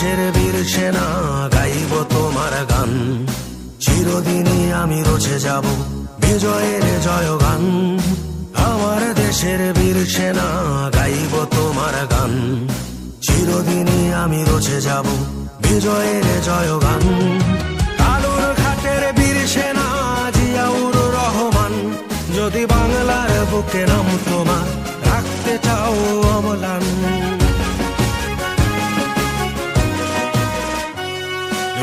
দেশের বীর সেনা গাইব তোমার গান। চিরদিনই আমি রচে যাব বিজয়ের জয় গান আমার দেশের বীর সেনা গাইব তোমার গান। চিরদিনই আমি রচে যাব বিজয়ের জয় গান কালুর ঘাটের বীর সেনা জিয়াউর রহমান, যদি বাংলার বুকে নাম তোমার, রাখতে চাও অমলান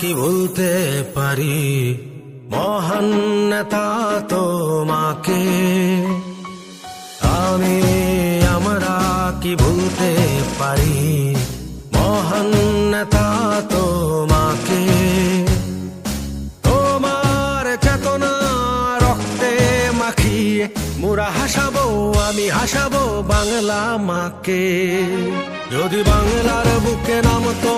কি ভুলতে পারি? মহান নেতা তোমাকে। আমি, আমরা কি ভুলতে পারি? মহান নেতা তোমাকে। তোমার চেতনা রক্তে মাখিয়ে মোরা হাসাবো, আমি হাসাবো বাংলা মাকে। যদি বাংলার বুকে নাম রাখতে